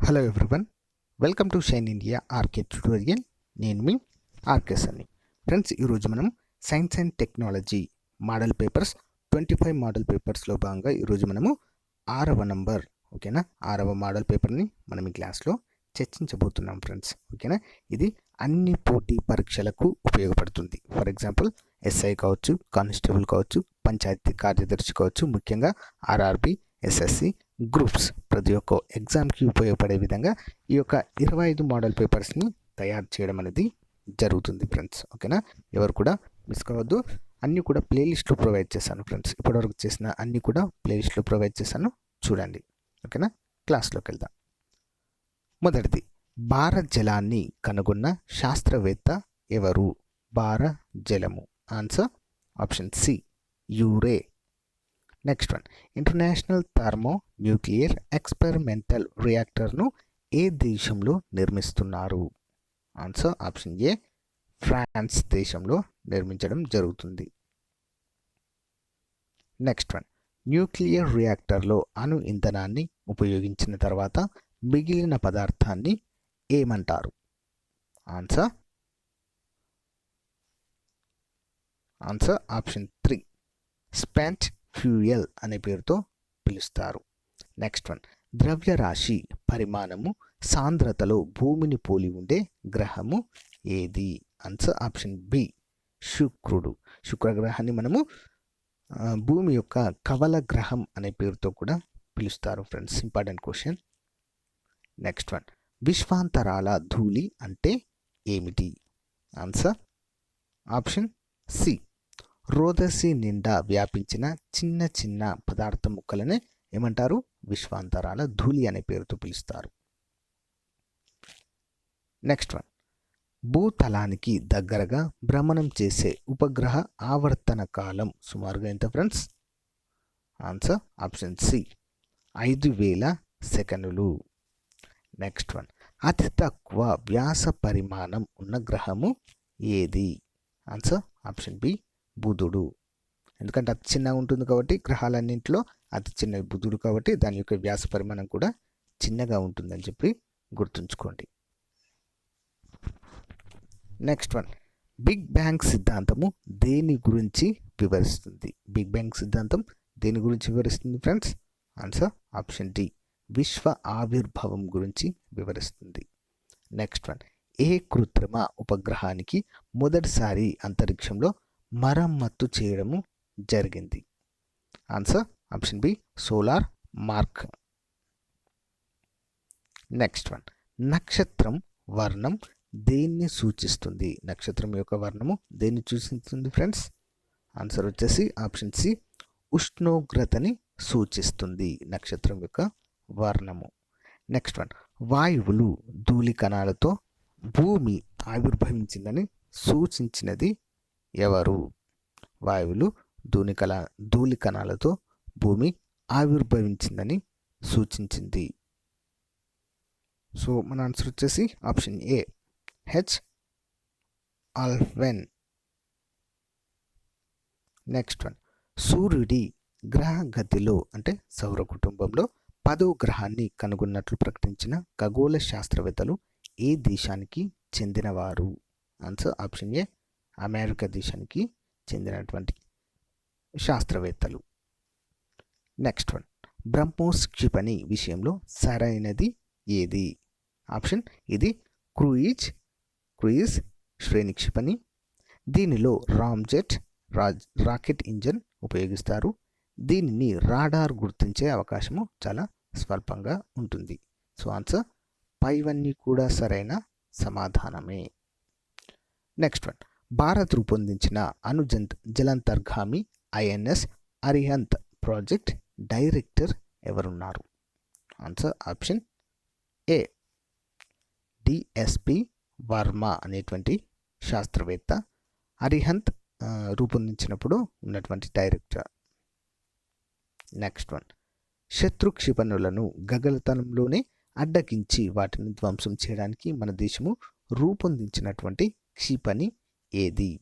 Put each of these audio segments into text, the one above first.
Hello everyone welcome to Shine India RK tutorial నేను మీ RK Sunny friends ఈరోజు మనం science and technology model papers twenty five model పేపర్స్లో భాగంగా ఈరోజు మనము ఆరవ నంబర్ ఓకేనా ఆరవ మోడల్ పేపర్ని మనం ఈ క్లాస్లో చర్చించబోతున్నాం ఫ్రెండ్స్ ఓకేనా ఇది అన్ని పోటీ పరీక్షలకు ఉపయోగపడుతుంది. ఫర్ ఎగ్జాంపుల్ ఎస్ఐ కావచ్చు కానిస్టేబుల్ కావచ్చు పంచాయతీ కార్యదర్శి కావచ్చు ముఖ్యంగా ఆర్ఆర్బి ఎస్ఎస్సి గ్రూప్స్ ప్రతి ఒక్క ఎగ్జామ్కి ఉపయోగపడే విధంగా ఈ యొక్క ఇరవై ఐదు మోడల్ పేపర్స్ని తయారు చేయడం అనేది జరుగుతుంది ఫ్రెండ్స్. ఓకేనా? ఎవరు కూడా మిస్ కావద్దు. అన్నీ కూడా ప్లేలిస్ట్లో ప్రొవైడ్ చేశాను ఫ్రెండ్స్. ఇప్పటివరకు చేసిన అన్నీ కూడా ప్లేలిస్ట్లో ప్రొవైడ్ చేశాను. చూడండి. ఓకేనా? క్లాస్లోకి వెళ్దాం. మొదటిది భార జలాన్ని కనుగొన్న శాస్త్రవేత్త ఎవరు? భార జలము. Answer option C Urey next one international thermo nuclear experimental రియాక్టర్ను ఏ దేశంలో నిర్మిస్తున్నారు? ఆన్సర్ ఆప్షన్ ఏ ఫ్రాన్స్ దేశంలో నిర్మించడం జరుగుతుంది. నెక్స్ట్ వన్ న్యూక్లియర్ రియాక్టర్లో అణు ఇంధనాన్ని ఉపయోగించిన తర్వాత మిగిలిన పదార్థాన్ని ఏమంటారు? Answer answer option three spent fuel అనే పేరుతో పిలుస్తారు. Next one. ద్రవ్యరాశి పరిమాణము సాంద్రతలో భూమిని పోలి ఉండే గ్రహము ఏది? ఆన్సర్ ఆప్షన్ బి శుక్రుడు. శుక్రగ్రహాన్ని మనము భూమి యొక్క కవల గ్రహం అనే పేరుతో కూడా పిలుస్తారు friends important question next one విశ్వాంతరాల ధూళి అంటే ఏమిటి? ఆన్సర్ ఆప్షన్ సి రోదసి నిండా వ్యాపించిన చిన్న చిన్న పదార్థ ముక్కలనే ఏమంటారు? విశ్వాంతరాల ధూళి అనే పేరుతో పిలుస్తారు. Next one. భూతలానికి దగ్గరగా భ్రమణం చేసే ఉపగ్రహ ఆవర్తన కాలం సుమారుగా ఎంత ఫ్రెండ్స్? Answer option C. ఐదు వేల సెకనులు. Next one. అతి తక్కువ వ్యాస పరిమాణం ఉన్న గ్రహము ఏది? Answer option B. బుధుడు. ఎందుకంటే అతి చిన్నగా ఉంటుంది కాబట్టి గ్రహాలన్నింటిలో అతి చిన్న బుధుడు కాబట్టి దాని యొక్క వ్యాస పరిమాణం కూడా చిన్నగా ఉంటుందని చెప్పి గుర్తుంచుకోండి. నెక్స్ట్ వన్ బిగ్ బ్యాంగ్ సిద్ధాంతము దేని గురించి వివరిస్తుంది? బిగ్ బ్యాంగ్ సిద్ధాంతం దేని గురించి వివరిస్తుంది ఫ్రెండ్స్ ఆన్సర్ ఆప్షన్ డి విశ్వ ఆవిర్భావం గురించి వివరిస్తుంది. నెక్స్ట్ వన్ ఏ కృత్రిమ ఉపగ్రహానికి మొదటిసారి అంతరిక్షంలో మరమ్మత్తు చేయడము జరిగింది. Answer option B solar mark next one నక్షత్రం వర్ణం దేన్ని సూచిస్తుంది? నక్షత్రం యొక్క వర్ణము దేన్ని సూచిస్తుంది ఫ్రెండ్స్ ఆన్సర్ వచ్చేసి ఆప్షన్ సి ఉష్ణోగ్రతని సూచిస్తుంది నక్షత్రం యొక్క వర్ణము. నెక్స్ట్ వన్ వాయువులు ధూళి కణాలతో భూమి ఆవిర్భవించిందని సూచించినది ఎవరు? వాయువులు ధూళి ధూళికణాలతో భూమి ఆవిర్భవించిందని సూచించింది. సో మన ఆన్సర్ వచ్చేసి option A H Alfven next one సూర్యుడి గ్రహ గతిలో అంటే సౌర కుటుంబంలో పదో గ్రహాన్ని కనుగొన్నట్లు ప్రకటించిన ఖగోళ శాస్త్రవేత్తలు ఏ దేశానికి చెందినవారు? ఆన్సర్ ఆప్షన్ ఏ అమెరికా దేశానికి చెందినటువంటి శాస్త్రవేత్తలు. నెక్స్ట్ వన్ బ్రహ్మోస్ క్షిపణి విషయంలో సరైనది ఏది? ఆప్షన్ ఇది క్రూయిజ్ క్రూయిజ్ శ్రేణి క్షిపణి. దీనిలో రామ్జెట్ రాజ్ రాకెట్ ఇంజన్ ఉపయోగిస్తారు. దీనిని రాడార్ గుర్తించే అవకాశము చాలా స్వల్పంగా ఉంటుంది. సో ఆన్సర్ పైవన్నీ కూడా సరైన సమాధానమే. నెక్స్ట్ వన్ భారత్ రూపొందించిన అనుజంత్ జలంతర్గామి ఐఎన్ఎస్ అరిహంత్ ప్రాజెక్ట్ డైరెక్టర్ ఎవరున్నారు? Answer option A. DSP Varma అనేటువంటి శాస్త్రవేత్త అరిహంత్ రూపొందించినప్పుడు ఉన్నటువంటి డైరెక్టర్. Next one. శత్రు క్షిపణులను గగలతనంలోనే అడ్డగించి వాటిని ధ్వంసం చేయడానికి మన దేశము రూపొందించినటువంటి క్షిపణి ఏది?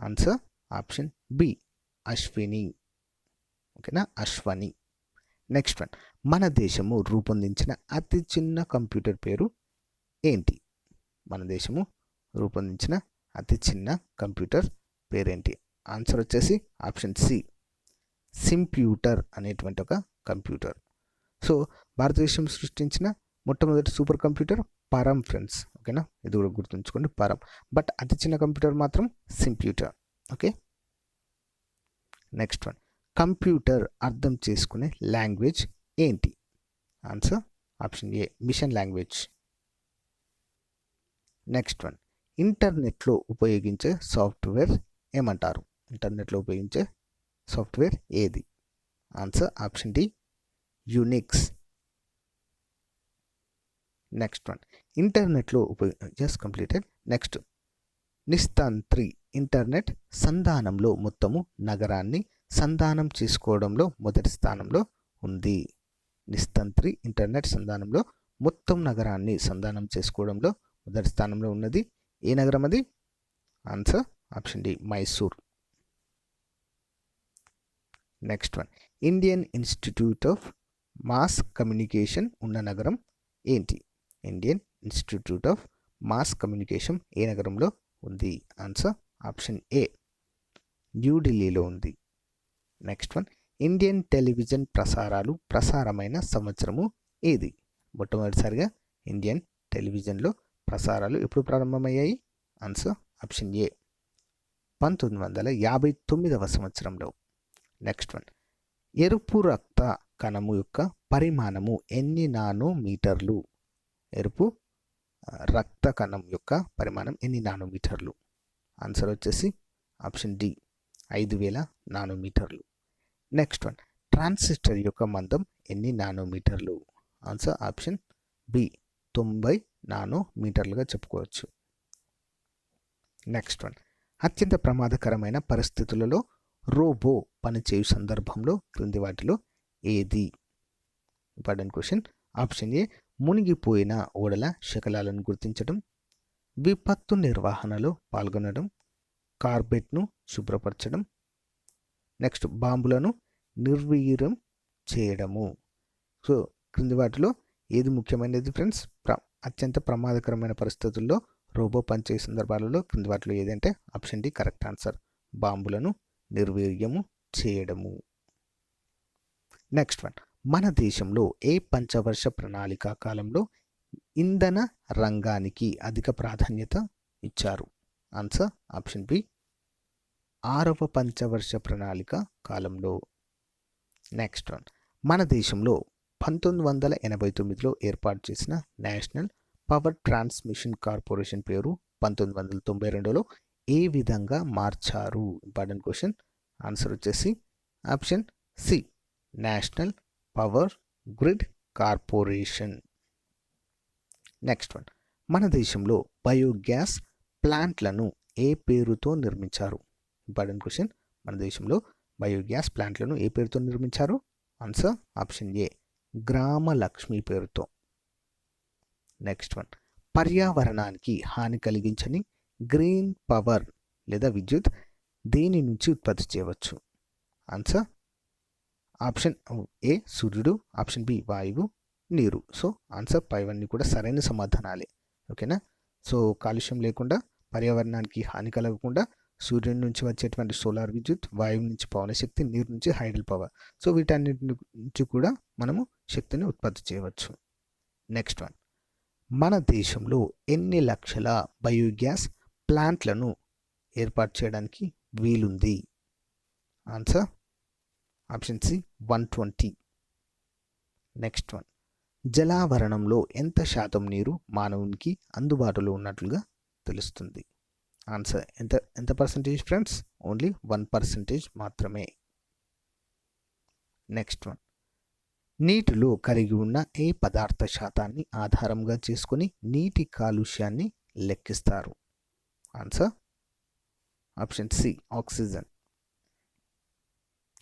Answer option B Ashwini. ఓకేనా అశ్వని. నెక్స్ట్ వన్ మన దేశము రూపొందించిన అతి చిన్న కంప్యూటర్ పేరు ఏంటి? మన దేశము రూపొందించిన అతి చిన్న కంప్యూటర్ పేరేంటి? ఆన్సర్ వచ్చేసి ఆప్షన్ సి సింప్యూటర్ అనేటువంటి ఒక కంప్యూటర్. సో భారతదేశం సృష్టించిన మొట్టమొదటి సూపర్ కంప్యూటర్ పరం ఫ్రెండ్స్ ఓకేనా? ఇది కూడా గుర్తుంచుకోండి పరం. బట్ అతి చిన్న కంప్యూటర్ మాత్రం simputer okay? Next one. Computer అర్థం చేసుకునే లాంగ్వేజ్ ఏంటి? Answer option A machine language. Next one. ఇంటర్నెట్లో ఉపయోగించే సాఫ్ట్వేర్ ఏమంటారు? ఇంటర్నెట్లో ఉపయోగించే సాఫ్ట్వేర్ ఏది? Answer option D Unix. Next one. ఇంటర్నెట్లో ఉపయోగ జస్ట్ కంప్లీటెడ్ నెక్స్ట్ నిస్తాంత్రి ఇంటర్నెట్ సంధానంలో మొత్తము నగరాన్ని సంధానం చేసుకోవడంలో మొదటి స్థానంలో ఉంది. నిస్తంత్రి ఇంటర్నెట్ సంధానంలో మొత్తం నగరాన్ని సంధానం చేసుకోవడంలో మొదటి స్థానంలో ఉన్నది. ఏ నగరం అది? Answer option D Mysore next one Indian institute of mass communication ఉన్న నగరం ఏంటి? Indian institute of mass communication ఏ నగరంలో ఉంది? Answer option A. న్యూఢిల్లీలో ఉంది. Next one. ఇండియన్ టెలివిజన్ ప్రసారాలు ప్రసారమైన సంవత్సరము ఏది? మొట్టమొదటిసారిగా ఇండియన్ టెలివిజన్లో ప్రసారాలు ఎప్పుడు ప్రారంభమయ్యాయి? Answer option A. పంతొమ్మిది వందల యాభై తొమ్మిదవ సంవత్సరంలో. Next one. ఎరుపు రక్త కణము యొక్క పరిమాణము ఎన్ని నానోమీటర్లు? ఎరుపు రక్త కణం యొక్క పరిమాణం ఎన్ని నానోమీటర్లు? ఆన్సర్ వచ్చేసి ఆప్షన్ డి ఐదు వేల నానోమీటర్లు. నెక్స్ట్ వన్ ట్రాన్సిస్టర్ యొక్క మందం ఎన్ని నానోమీటర్లు? ఆన్సర్ ఆప్షన్ బి తొంభై నానోమీటర్లుగా చెప్పుకోవచ్చు. నెక్స్ట్ వన్ అత్యంత ప్రమాదకరమైన పరిస్థితులలో రోబో పనిచేయు సందర్భంలో క్రింది వాటిలో ఏది? ఇంపార్టెంట్ క్వశ్చన్ ఆప్షన్ ఏ మునిగిపోయిన ఓడల శకలాలను గుర్తించడం విపత్తు నిర్వహణలో పాల్గొనడం కార్బెట్ను శుభ్రపరచడం నెక్స్ట్ బాంబులను నిర్వీర్యం చేయడము. సో క్రింది వాటిలో ఏది ముఖ్యమైనది ఫ్రెండ్స్? ప్ర అత్యంత ప్రమాదకరమైన పరిస్థితుల్లో రోబో పనిచేసే సందర్భాలలో క్రింది వాటిలో ఏదంటే ఆప్షన్ డి కరెక్ట్ ఆన్సర్. బాంబులను నిర్వీర్యము చేయడము. Next one. మన దేశంలో ఏ పంచవర్ష ప్రణాళిక కాలంలో ఇంధన రంగానికి అధిక ప్రాధాన్యత ఇచ్చారు? ఆన్సర్ ఆప్షన్ బి ఆరవ పంచవర్ష ప్రణాళిక కాలంలో. నెక్స్ట్ వన్ మన దేశంలో పంతొమ్మిది వందల ఎనభై తొమ్మిదిలో ఏర్పాటు చేసిన నేషనల్ పవర్ ట్రాన్స్మిషన్ కార్పొరేషన్ పేరు పంతొమ్మిది వందల తొంభై రెండులో ఏ విధంగా మార్చారు? ఇంపార్టెంట్ క్వశ్చన్ ఆన్సర్ వచ్చేసి option C national power grid corporation. Next one. మన దేశంలో బయోగ్యాస్ ప్లాంట్లను ఏ పేరుతో నిర్మించారు? Important question. మన దేశంలో బయోగ్యాస్ ప్లాంట్లను ఏ పేరుతో నిర్మించారు? Answer option A. గ్రామలక్ష్మి పేరుతో. Next one. పర్యావరణానికి హాని కలిగించని గ్రీన్ పవర్ లేదా విద్యుత్ దేని నుంచి ఉత్పత్తి చేయవచ్చు? ఆన్సర్ ఆప్షన్ ఏ సూర్యుడు ఆప్షన్ బి వాయువు నీరు. సో ఆన్సర్ పైవన్నీ కూడా సరైన సమాధానాలే. ఓకేనా? సో కాలుష్యం లేకుండా పర్యావరణానికి హాని కలగకుండా సూర్యుడి నుంచి వచ్చేటువంటి సోలార్ విద్యుత్ వాయువు నుంచి పవనశక్తి నీరు నుంచి హైడల్ పవర్. సో వీటన్నిటి నుంచి కూడా మనము శక్తిని ఉత్పత్తి చేయవచ్చు. Next one. మన దేశంలో ఎన్ని లక్షల బయోగ్యాస్ ప్లాంట్లను ఏర్పాటు చేయడానికి వీలుంది? Answer option C one twenty. Next one. జలావరణంలో ఎంత శాతం నీరు మానవునికి అందుబాటులో ఉన్నట్లుగా తెలుస్తుంది? ఆన్సర్ ఎంత ఎంత percentage friends? Only one percentage మాత్రమే. Next one. నీటిలో కరిగి ఉన్న ఏ పదార్థ శాతాన్ని ఆధారంగా చేసుకొని నీటి కాలుష్యాన్ని లెక్కిస్తారు? Answer option C oxygen.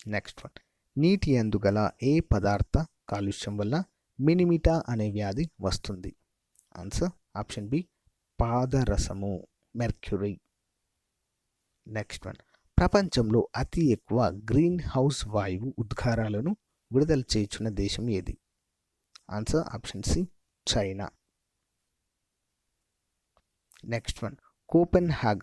Next one నీటి అందుగల ఏ పదార్థ కాలుష్యం వల్ల మినిమిటా అనే వ్యాధి వస్తుంది? ఆన్సర్ ఆప్షన్ బి పాదరసము మెర్క్యూరీ నెక్స్ట్ వన్ ప్రపంచంలో అతి ఎక్కువ గ్రీన్ హౌస్ వాయువు ఉద్గారాలను విడుదల చేయుచున్న దేశం ఏది? Answer option C China next one Copenhagen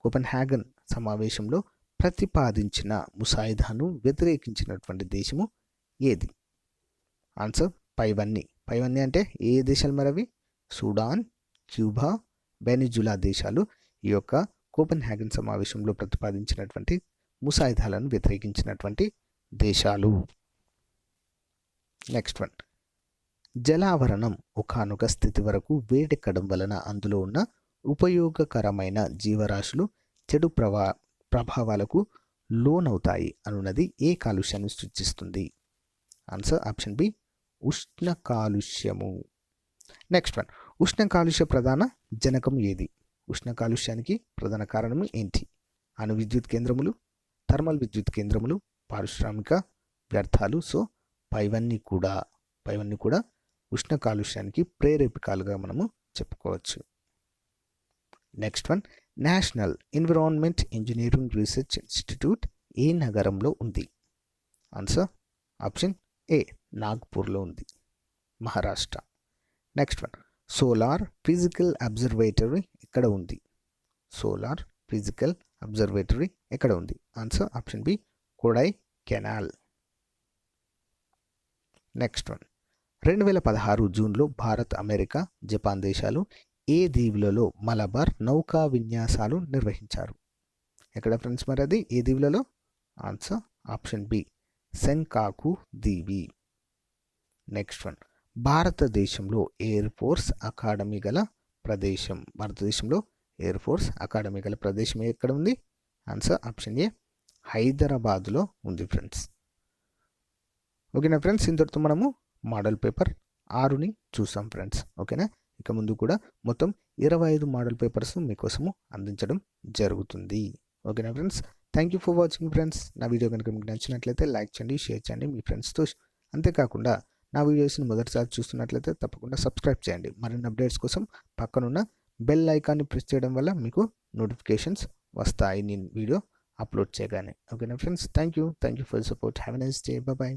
Copenhagen సమావేశంలో ప్రతిపాదించిన ముసాయిదాను వ్యతిరేకించినటువంటి దేశము ఏది? ఆన్సర్ పైవన్నీ. పైవన్నీ అంటే ఏ దేశాలు మరవి? సూడాన్ క్యూబా వెనిజులా దేశాలు ఈ యొక్క కోపెన్ హ్యాగన్ సమావేశంలో ప్రతిపాదించినటువంటి ముసాయిదాలను వ్యతిరేకించినటువంటి దేశాలు. Next one. జలావరణం ఒకనొక స్థితి వరకు వేడెక్కడం వలన అందులో ఉన్న ఉపయోగకరమైన జీవరాశులు చెడు ప్రవా ప్రభావాలకు లోనవుతాయి అనున్నది ఏ కాలుష్యాన్ని సూచిస్తుంది ఆన్సర్ ఆప్షన్ బి ఉష్ణ కాలుష్యము. నెక్స్ట్ వన్ ఉష్ణ కాలుష్య ప్రధాన జనకం ఏది? ఉష్ణ కాలుష్యానికి ప్రధాన కారణము ఏంటి? అణు విద్యుత్ కేంద్రములు థర్మల్ విద్యుత్ కేంద్రములు పారిశ్రామిక వ్యర్థాలు సో పైవన్నీ కూడా. పైవన్నీ కూడా ఉష్ణ కాలుష్యానికి ప్రేరేపికాలుగా మనము చెప్పుకోవచ్చు. Next one national environment engineering research institute ఏ నగరంలో ఉంది? ఆన్సర్ ఆప్షన్ ఏ నాగ్పూర్లో ఉంది. Maharashtra. Next one. Solar physical observatory ఎక్కడ ఉంది? సోలార్ ఫిజికల్ అబ్జర్వేటరీ ఎక్కడ ఉంది? Answer option B Kodaikanal. Next one. రెండు వేల పదహారు జూన్లో భారత్ అమెరికా జపాన్ దేశాలు ఏ దీవులలో మలబార్ నౌకా విన్యాసాలు నిర్వహించారు? ఎక్కడ ఫ్రెండ్స్ మరి అది? ఏ దీవులలో? ఆన్సర్ ఆప్షన్ బి శంకాకు దీవి. నెక్స్ట్ వన్ భారతదేశంలో ఎయిర్ ఫోర్స్ అకాడమీ గల ప్రదేశం భారతదేశంలో ఎయిర్ ఫోర్స్ అకాడమీ గల ప్రదేశం ఎక్కడ ఉంది? ఆన్సర్ ఆప్షన్ ఏ హైదరాబాద్లో ఉంది ఫ్రెండ్స్. ఓకేనా ఫ్రెండ్స్? ఇంతటితో మనము మోడల్ పేపర్ ఆరుని చూసాం ఫ్రెండ్స్. ఓకేనా? ఇక ముందు కూడా మొత్తం ఇరవై ఐదు మోడల్ పేపర్స్ మీకోసము అందించడం జరుగుతుంది. ఓకేనా friends? Thank you for watching friends నా వీడియో కనుక మీకు నచ్చినట్లయితే లైక్ చేయండి షేర్ చేయండి మీ ఫ్రెండ్స్తో అంతేకాకుండా నా వీడియోస్ని మొదటిసారి చూస్తున్నట్లయితే తప్పకుండా సబ్స్క్రైబ్ చేయండి. మరిన్ని అప్డేట్స్ కోసం పక్కనున్న బెల్ ఐకాన్ని ప్రెస్ చేయడం వల్ల మీకు నోటిఫికేషన్స్ వస్తాయి. నేను వీడియో అప్లోడ్ చేయగానే. ఓకేనా friends? Thank you thank you for support have nice day bye